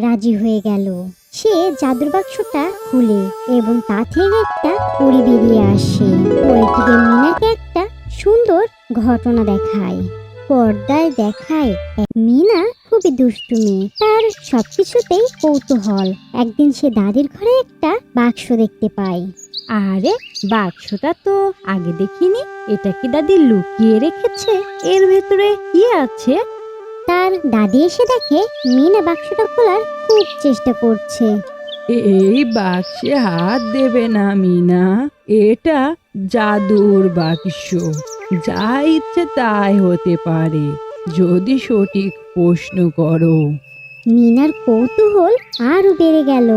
রাজি হয়ে গেল। সে জাদুর বাক্সটা খুলে এবং তা থেকে একটা পরি বেরিয়ে আসে। পরিটিকে মিনাকে একটা সুন্দর ঘটনা দেখায়। পর্দায় দেখায় এক মিনা খুবই দুষ্টু মেয়ে। তার সবকিছুতেই কৌতূহল। একদিন সে দাদির ঘরে একটা বাক্স দেখতে পায়। আরে, বাক্সটা তো আগে দেখিনি। এটা কি দাদি লুকিয়ে রেখেছে? এর ভেতরে কি আছে? তার দাদি এসে দেখে মিনা বাক্সটা খোলার খুব চেষ্টা করছে। এই বাক্সে হাত দেবে না মিনা এটা জাদুর বাক্স। যা ইচ্ছে তাই হতে পারে যদি সঠিক প্রশ্ন করো। মিনার কৌতূহল আরও বেড়ে গেল।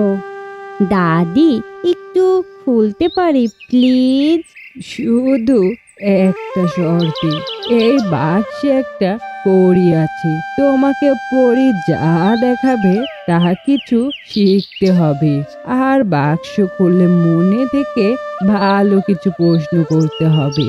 দাদি একটু খুলতে পারি প্লিজ? শুধু একটা শর্তে এই বাক্সে একটা পরি আছে তোমাকে পরি যা দেখাবে তা কিছু শিখতে হবে। আর বাক্স খুললে মনে থেকে ভালো কিছু প্রশ্ন করতে হবে।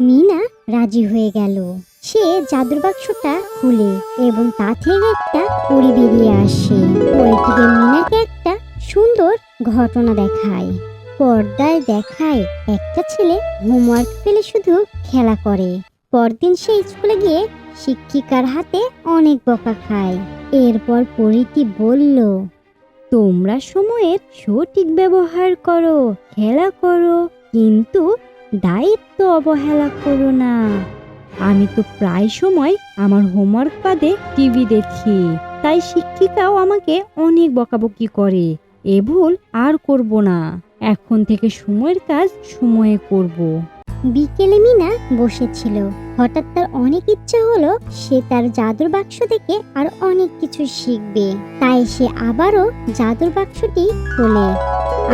মিনা রাজি হয়ে গেল। সে জাদুর বাক্সটা খুলে এবং তা থেকে একটা পরি বেরিয়ে আসে। পরিটিকে মিনাকে একটা সুন্দর ঘটনা দেখায়। পর্দায় দেখায় একটা ছেলে হোমওয়ার্ক ফেলে শুধু খেলা করে। পরদিন সে স্কুলে গিয়ে শিক্ষিকার হাতে অনেক বকা খায়। এরপর পরিটি বলল, তোমরা সময়ের সঠিক ব্যবহার করো, খেলা করো, কিন্তু দায়িত্ব অবহেলা করো না। আমি তো প্রায় সময় আমার হোমওয়ার্ক বাদে টিভি দেখি, তাই শিক্ষিকাও আমাকে অনেক বকাবকি করে। এ ভুল আর করব না। এখন থেকে সময়ের কাজ সময়ে করব। বিকেলে মিনা বসেছিল। হঠাৎ তার অনেক ইচ্ছা হলো সে তার জাদুর বাক্স থেকে আর অনেক কিছু শিখবে। তাই সে আবারও জাদুর বাক্সটি খোলে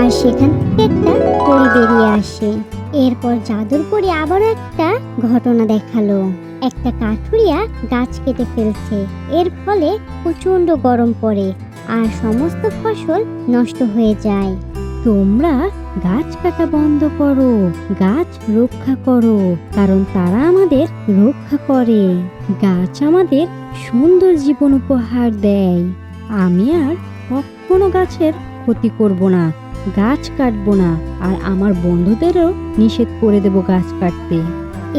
আর সেখান থেকে একটা পরি বেরিয়ে আসে। এরপর জাদুর পরি আবারও একটা ঘটনা দেখাল। একটা কাঠুরিয়া গাছ কেটে ফেলছে। এর ফলে প্রচণ্ড গরম পড়ে আর সমস্ত ফসল নষ্ট হয়ে যায়। তোমরা গাছ কাটা বন্ধ করো গাছ রক্ষা করো কারণ তারা আমাদের রক্ষা করে। গাছ আমাদের সুন্দর জীবন উপহার দেয়। আমি আর কখনো গাছের ক্ষতি করব না গাছ কাটবো না আর আমার বন্ধুদেরও নিষেধ করে দেব গাছ কাটতে।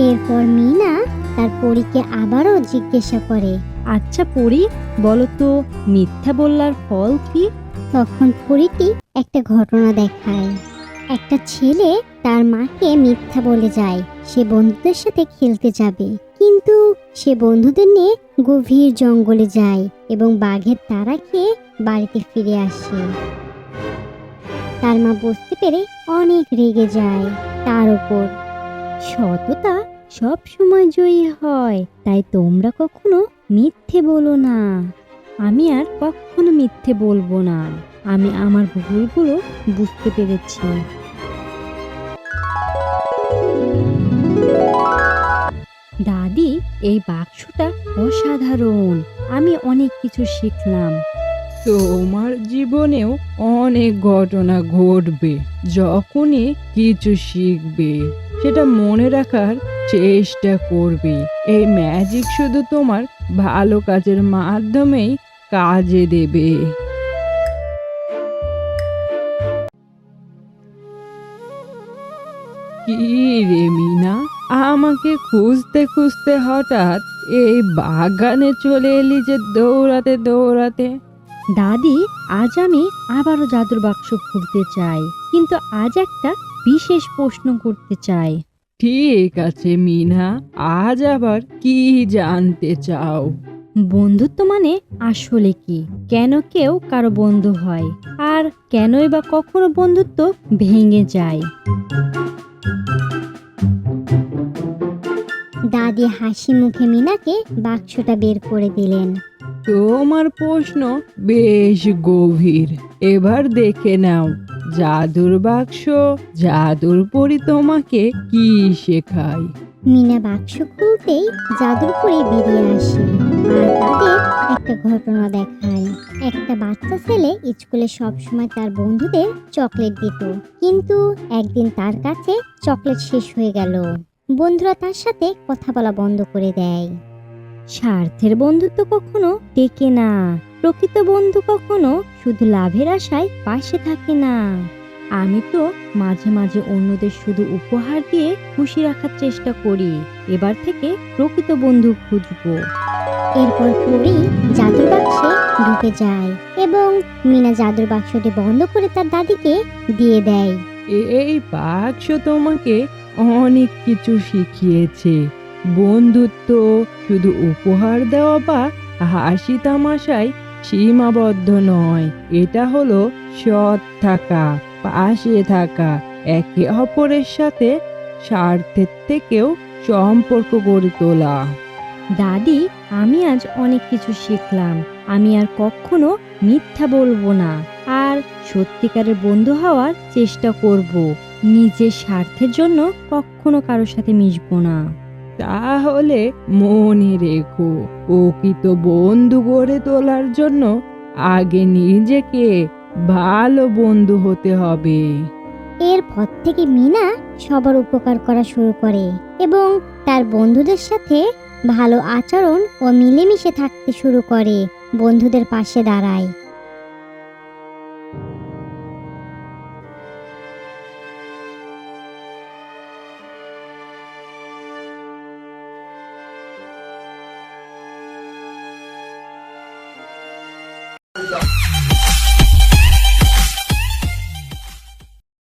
এরপর মিনা তার পরীকে আবারও জিজ্ঞাসা করে আচ্ছা পড়ি বলো তো মিথ্যা বললার ফল কি? তখন পরীটি একটা ঘটনা দেখায়। একটা ছেলে তার মাকে মিথ্যা বলে যায়। সে বন্ধুদের সাথে খেলতে যাবে। কিন্তু সে বন্ধুদের নিয়ে গভীর জঙ্গলে যায় এবং বাঘের তারা খেয়ে বাড়িতে ফিরে আসে। তার মা বুঝতে পেরে অনেক রেগে যায়। তার ওপর সততা সব সময় জয়ী হয়, তাই তোমরা কখনো মিথ্যে বলো না। আমি আর কখনো মিথ্যে বলব না। আমি আমার ভুলগুলো বুঝতে পেরেছি। দাদি, এই বাক্সটা অসাধারণ। আমি অনেক কিছু শিখলাম। তোমার জীবনেও অনেক ঘটনা ঘটবে, যখনই কিছু শিখবে। সেটা মনে রাখার চেষ্টা করবে। এই ম্যাজিক শুধু তোমার ভালো কাজের মাধ্যমেই কাজে দেবে। কি রে মিনা? আমাকে খুঁজতে খুঁজতে হঠাৎ এই বাগানে চলে এলি যে দৌড়াতে দৌড়াতে। দাদি আজ আমি আবারও জাদুর বাক্স খুলতে চাই কিন্তু আজ একটা বিশেষ প্রশ্ন করতে চাই। ঠিক আছে মিনা আজ আবার কি জানতে চাও? বন্ধুত্ব মানে আসলে কি? কেন কেউ কারও বন্ধু হয়? আর কেনই বা কখনো বন্ধুত্ব ভেঙে যায়? দাদি হাসি মুখে মিনাকে বাক্সটা বের করে দিলেন। তোমার প্রশ্ন বেশ গভীর। এবার দেখে নাও জাদুর বাক্স জাদুর পরি তোমাকে কি শেখায়? মিনা বাক্স খুলতেই জাদুর পরি বেরিয়ে আসে আর তাদের একটা ঘটনা দেখায়। একটা বাচ্চা ছেলে স্কুলে সবসময় তার বন্ধুদের চকলেট দিত কিন্তু একদিন তার কাছে চকলেট শেষ হয়ে গেল। বন্ধুরা তার সাথে কথা বলা বন্ধ করে দেয়। স্বার্থের বন্ধুত্ব কখনো টেকে না। প্রকৃত বন্ধু কখনো শুধু লাভের আশায় পাশে থাকে না। আমি তো মাঝে মাঝে অন্যদের শুধু উপহার দিয়ে খুশি রাখার চেষ্টা করি। এবার থেকে প্রকৃত বন্ধু খুঁজবো। এরপর পরি জাদুর বাক্সে ঢুকে যায় এবং মিনা জাদুর বাক্সটি বন্ধ করে তার দাদিকে দিয়ে দেয়। এই বাক্স তোমাকে অনেক কিছু শিখিয়েছে। বন্ধুত্ব, শুধু উপহার দেওয়া বা হাসি তামাশায় সীমাবদ্ধ নয়। এটা হলো সৎ থাকা, পাশে থাকা, একে অপরের সাথে স্বার্থের থেকেও সম্পর্ক গড়ে তোলা। দাদি, আমি আজ অনেক কিছু শিখলাম। আমি আর কখনো মিথ্যা বলব না। আর সত্যিকারের বন্ধু হওয়ার চেষ্টা করব। নিজের স্বার্থের জন্য কখনো কারোর সাথে মিশবো না। তাহলে মনে রেখো প্রকৃত বন্ধু গড়ে তোলার জন্য আগে নিজেকে ভালো বন্ধু হতে হবে। এরপর থেকে মিনা সবার উপকার করা শুরু করে এবং তার বন্ধুদের সাথে ভালো আচরণ ও মিলেমিশে থাকতে শুরু করে বন্ধুদের পাশে দাঁড়ায়।